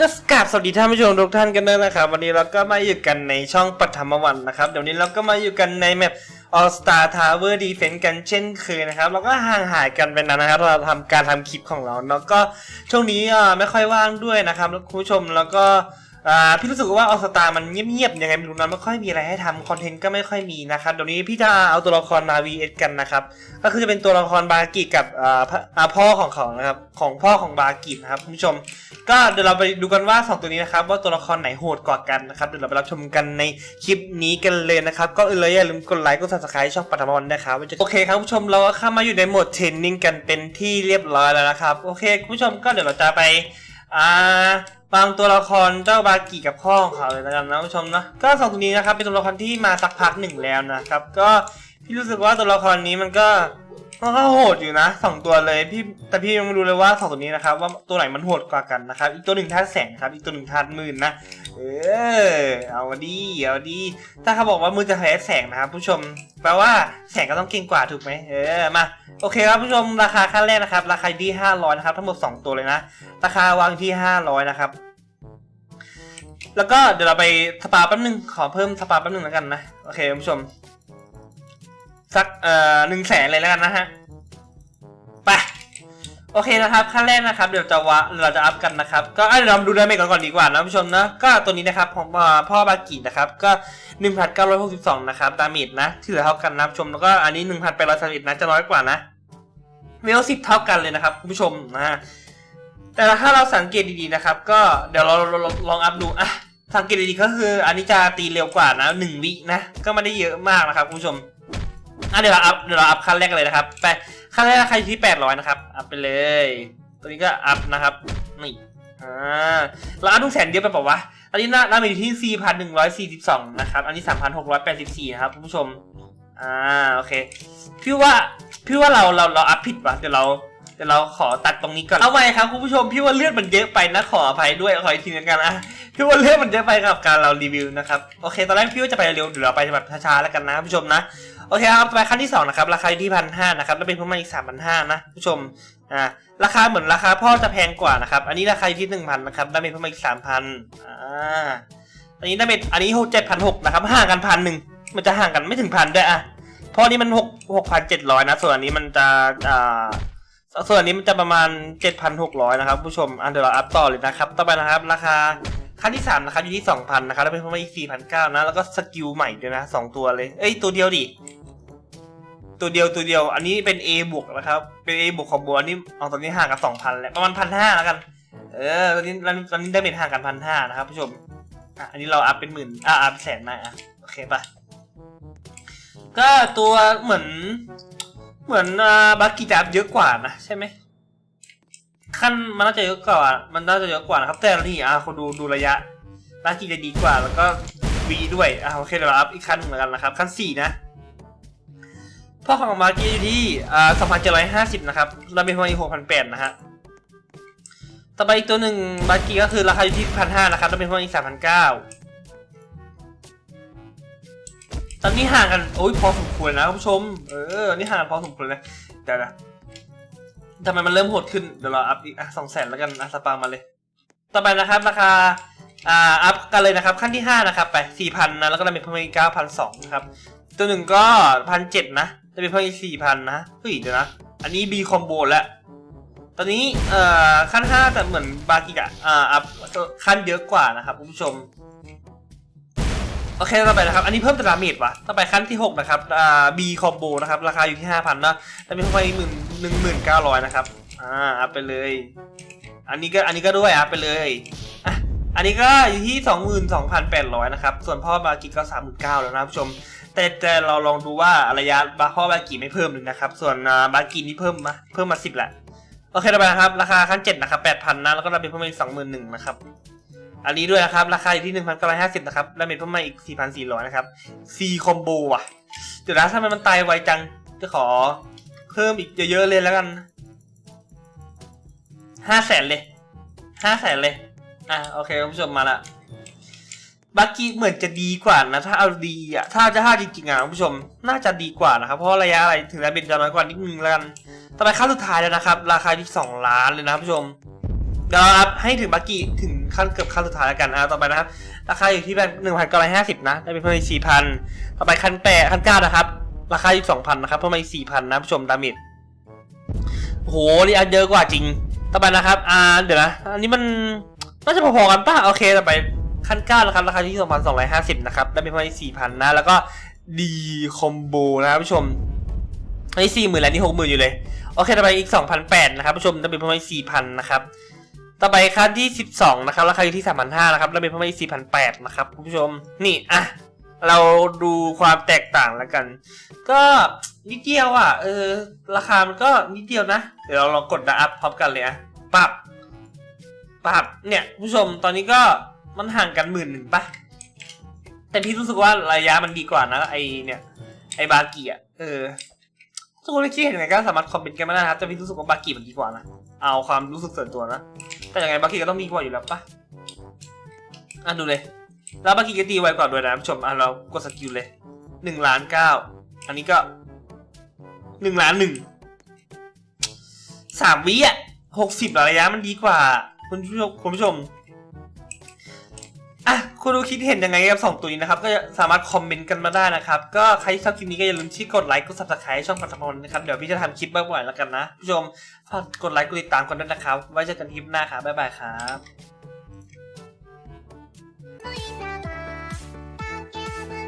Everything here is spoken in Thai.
ก็กราบสวัสดีท่านผู้ชมทุกท่านกันด้วยนะครับ วันนี้เราก็มาอยู่กันในช่องปฐมวันนะครับ เดี๋ยวนี้เราก็มาอยู่กันในแมป All Star Tower Defense กันเช่นเคยนะครับ เราก็ห่างหายกันไปนานนะครับ เราทำการทำคลิปของเราเนาะก็ช่วงนี้อ่าไม่ค่อยว่างด้วยนะครับแล้วคุณผู้ชมแล้วก็ อ่าพี่รู้สึกว่า All Star มันเงียบๆยังไงไม่รู้นะไม่ค่อยมีอะไรให้ทำคอนเทนต์ก็ไม่ค่อยมีนะครับเดี๋ยวนี้พี่จะเอาตัวละครมา VS กันนะครับก็คือจะเป็นตัวละครบากิกับอ่าพ่อของเขานะครับของพ่อของบากินะครับคุณผู้ชม ก็เดี๋ยวเราไปดูกันว่าสองตัวนี้นะครับว่าตัวละครไหนโหดกว่ากันนะครับเดี๋ยวเราไปรับชมกันในคลิปนี้กันเลยนะครับก็เลยอย่าลืมกดไลค์กด subscribe ช่องปัทมอนนะครับโอเคครับคุณผู้ชมเราก็เข้ามาอยู่ในโหมดเทรนนิ่งกันเป็นที่เรียบร้อยแล้วนะครับโอเคคุณผู้ชมก็เดี๋ยวเราจะไปอ่า บางตัวละครเจ้าบากิกับพ่อของเขาเลยนะครับนะคุณผู้ชมนะก็สองตัวนี้นะครับเป็นตัวละครที่มาสักพักหนึ่งแล้วนะครับ ก็พี่รู้สึกว่าตัวละครนี้มันก็ มันก็โหดอยู่นะสองตัวเลยพี่แต่พี่ยังไม่รู้เลยว่าสองตัวนี้นะครับว่าตัวไหนมันโหดกว่ากันนะครับอีกตัวหนึ่งธาตุแสงครับอีกตัวหนึ่งธาตุมืนนะเออเอาดีเอาดีถ้าเขาบอกว่ามือจะแพ้แสงนะครับ ผู้ชมแปลว่าแสงก็ต้องเก่งกว่าถูกไหมเออมาโอเคครับผู้ชมราคาขั้นแรกนะครับ ราคาที่ห้าร้อยนะครับทั้งหมดสองตัวเลยนะราคาวางที่ห้าร้อยนะครับ แล้วก็เดี๋ยวเราไปสปาแป๊บนึงขอเพิ่มสปาแป๊บนึงแล้วกันนะโอเคผู้ชม สักเอ่อหนึ่งแสนเลยแล้วกันนะฮะไปโอเคนะครับขั้นแรกนะครับเดี๋ยวจะวะเราจะอัพกันนะครับก็เดี๋ยวเราดูดาเมจก่อนก่อนดีกว่านะผู้ชมนะก็ตัวนี้นะครับของพ่อบากินะครับก็ 1,962 นะครับดาเมจนะที่เหลือเท่ากันนะผู้ชมแล้วก็อันนี้ 1,831นะจะน้อยกว่านะเวล10เท่ากันเลยนะครับคุณผู้ชมนะฮะแต่ถ้าเราสังเกตดีๆนะครับ ก็เดี๋ยวเราลองลองอัพดูอะสังเกตดีๆก็คืออันนี้จะตีเร็วกว่านะหนึ่งวินะก็ไม่ได้เยอะมากนะครับคุณผู้ชม อะเดี๋ยวเราอัพเดี๋ยวเราอัพขั้นแรกเลยนะครับ ไปขั้นแรกใครที่800นะครับ อัพไปเลย ตัวนี้ก็อัพนะครับ นี่ อ่า เราอัพทุกแสนเดียวไปเปล่าวะ อันนี้น่าน่ามีอยู่ที่ 4,142 นะครับ อันนี้ 3,684 นะครับคุณผู้ชม อ่า โอเค พี่ว่า พี่ว่าเรา เรา เราอัพผิดว่ะ เดี๋ยวเราเดี๋ยวเราขอตัดตรงนี้ก่อน เอาไว้ครับคุณผู้ชม พี่ว่าเลือดมันเยอะไปนะขออภัยด้วยขออีกทีนึงกันนะพี่ว่าเลือดมันเยอะไปกับการเรารีวิวนะครับ โอเค ตอนแรกพี่ว่าจะไปเร็วเดี๋ยวเราไปแบบช้าๆแล้วกันนะคุณผู้ชมนะ โอเคครับไปขั้นที่สองนะครับราคาอยู่ที่พันห้านะครับแล้วเป็นเพิ่มมาอีกสามพันห้านะผู้ชมอ่าราคาเหมือนราคาพ่อจะแพงกว่านะครับอันนี้ราคาอยู่ที่หนึ่งพันนะครับได้วเป็นเพิ่มมาอีกสามพันอ่าอันนี้ได้เป็นอันนี้หกเจ็ดพันหกนะครับห่างกันพันหนึ่งมันจะห่างกันไม่ถึงพันด้วยอะเพราะอันนี้มันหกหกพันเจ็ดร้อยนะ ส่วนอันนี้มันจะอ่าส่วนอันนี้มันจะประมาณเจ็ดพันหกร้อยนะครับผู้ชมอันเดี๋ยวเราอัพต่อเลยนะครับ ต่อไปนะครับราคา ขั้นที่สามนะครับอยู่ที่สองพันนะครับแล้วเป็นเพิ่มมาอีกสี่พันเก้านะ แล้วก็สกิลใหม่ด้วยนะสองตัวเลย เอ้ย ตัวเดียวดิ ตัวเดียวตัวเดียว อันนี้เป็น A บวกนะครับ เป็น A บวกของบัวอันนี้เอาตอนนี้ห่างกันสองพันแหละประมาณพันห้าแล้วกัน เออ ตอนนี้ตอนนี้ได้เป็นห่างกันพันห้านะครับผู้ชม อะ อันนี้เราอัพเป็นหมื่น อะ อัพแสนมาอะ โอเคปะก็ตัวเหมือน เหมือนอ่าบักกี้จะอัพเยอะกว่านะใช่ไหม ขั้นมันน่าจะเยอะกว่า มันน่าจะเยอะกว่านะครับ แต่นี่อะคนดูดูระยะบักกี้จะดีกว่า แล้วก็วีด้วยอะโอเคเดี๋ยวเราอัพอีกขั้นหนึ่งแล้วกันนะครับ ขั้นสี่นะพ่อของมาร์กี้อยู่ที่อ่า2,750นเจ็ดร้อยห้าสิบนะครับเราเป็นพอย6,800นแปดนะฮะต่อไปอีกตัวหนึ่งมาร์กี้ก็คือราคาอยู่ที่1,500นะครับเราเป็นพอย3,900ตอนนี้ห่างกันโอ้ยพอสมควรนะคุณผู้ชม เออ นี่ห่างกันพอสมควรเลยเดี๋ยวนะ ทำไมมันเริ่มโหดขึ้น เดี๋ยวเราอัพอีกอะสองแสนแล้วกันอะสปามาเลย ต่อไปนะครับราคาอ่าอัพกันเลยนะครับขั้นที่5นะครับไป4,000นะแล้วก็เราเป็นพอย9,200นะครับตัวหนึ่งก็พันเจ็ดนะจะเป็นเพิ่มอีกสี่พันนะเฮ้ยเดี๋ยวนะ อันนี้ B คอมโบแล้วตอนนี้เอ่อขั้นห้าแต่เหมือนบากิกะอ่าอัพขั้นเยอะกว่านะครับคุณผู้ชม โอเคต่อไปนะครับ อันนี้เพิ่มต่ดาเมจว่ะ ต่อไปขั้นที่หกนะครับ อ่า B คอมโบนะครับ ราคาอยู่ที่ห้าพันนะจะเป็นเพิ่มไปหมื่นหนึ่งหมื่นเก้าร้อยนะครับ อ่าอัพไปเลย อันนี้ก็อันนี้ก็ด้วยอัพไปเลยอะอันนี้ก็อยู่ที่สองหมื่นสองพันแปดร้อยนะครับ ส่วนพ่อบากิก็สามหมื่นเก้าแล้วนะผู้ชม แต่แต่เราลองดูว่าระยะบาข้อบากิไม่เพิ่มเลยนะครับ ส่วนบากินี่เพิ่มมาเพิ่มมาสิบแหละโอเคต่อไปนะครับ ราคาขั้นเจ็ดนะครับแปดพันนะแล้วก็เราเป็นเพิ่มอีกสองหมื่นหนึ่งนะครับ อันนี้ด้วยนะครับ ราคาอยู่ที่หนึ่งพันเก้าร้อยห้าสิบนะครับ แล้วเป็นเพิ่มมาอีกสี่พันสี่ร้อยนะครับซีคอมโบอะ เดี๋ยวนะทำไมมันตายไวจัง จะขอเพิ่มอีกเยอะๆเลยแล้วกันห้าแสนเลยห้าแสนเลย อะ โอเคคุณผู้ชมมาละบักกี้เหมือนจะดีกว่านะ ถ้าเอาดีอะ ถ้าจะถ้าจริงๆอะคุณผู้ชม น่าจะดีกว่านะครับ เพราะระยะอะไรถึงระเบ็นจะน้อยกว่านิดนึงแล้วกัน ต่อไปขั้นสุดท้ายแล้วนะครับ ราคาที่สองล้านเลยนะคุณผู้ชม เดี๋ยวเราอัพให้ถึงบักกี้ถึงขั้นเกือบขั้นสุดท้ายแล้วกันอะต่อไปนะครับราคาอยู่ที่แบบหนึ่งพันเก้าร้อยห้าสิบนะได้เป็นเพิ่มอีกสี่พันต่อไปขั้นแปดขั้นเก้านะครับ ราคาอยู่สองพันนะครับเพิ่มมาอีกสี่พันนะผู้ชมดาเมจโอ้โหนี่อันเยอะกว่าจริง ต่อไปนะครับอ่าเดี๋ยวนะอันนี้มันน่าจะพอๆกันป่ะโอเคต่อไปขั้นเก้านะครับราคาที่สองพันสองร้อยห้าสิบนะครับได้เป็นเพิ่มอีกสี่พันนะแล้วก็ดีคอมโบนะครับผู้ชมไอ้สี่หมื่นแล้วนี่หกหมื่นอยู่เลย โอเคต่อไปอีกสองพันแปดนะครับผู้ชมได้เป็นเพิ่มอีกสี่พันนะครับ ต่อไปขั้นที่ 12 นะครับ ราคาอยู่ที่ 3,500นะครับ แล้วเป็นเพิ่าอีก4,800นะครับคุณผู้ชม นี่ อะ เราดูความแตกต่างแล้วกัน ก็นิดเดียวอะ เออ ราคามันก็นิดเดียวนะ เดี๋ยวเราลองกดดาอัพพร้อมกันเลยอะ ปรับ ปรับ เนี่ยคุณผู้ชม ตอนนี้ก็มันห่างกันหมื่นหนึ่งปะแต่พี่รู้สึกว่าระยะมันดีกว่านะไอเนี่ยไอบากีอะ เออทุกคนที่คิดเห็นยังไงก็สามารถคอมเมนต์กันมาได้นะครับแต่พี่รู้สึกว่าบากีมันดีกว่านะ เอาความรู้สึกส่วนตัวนะ แต่ยังไงบากีก็ต้องมีกว่าอยู่แล้วปะอะดูเลย แล้วบากีก็ตีไวกว่าด้วยนะผู้ชมอะเรากดสกิลเลยหนึ่งล้านเก้าอันนี้ก็หนึ่งล้านหนึ่งสามวิอะหกสิบระยะมันดีกว่า คุณผู้ชมคุณผู้ชม คุณดูคิดเห็นยังไงกับสองตัวนี้นะครับ ก็สามารถคอมเมนต์กันมาได้นะครับ ก็ใครที่ชอบคลิปนี้ก็อย่าลืมที่กดไลค์กด s u b s c r i b ์ช่องปัตตพลนะครับ เดี๋ยวพี่จะทำคลิปบ่อยๆแล้วกันนะผู้ชมฝากกดไลค์กดติดตามกันด้วยนะครับ ไว้เจอกันคลิปหน้าครับบ๊ายบายครับ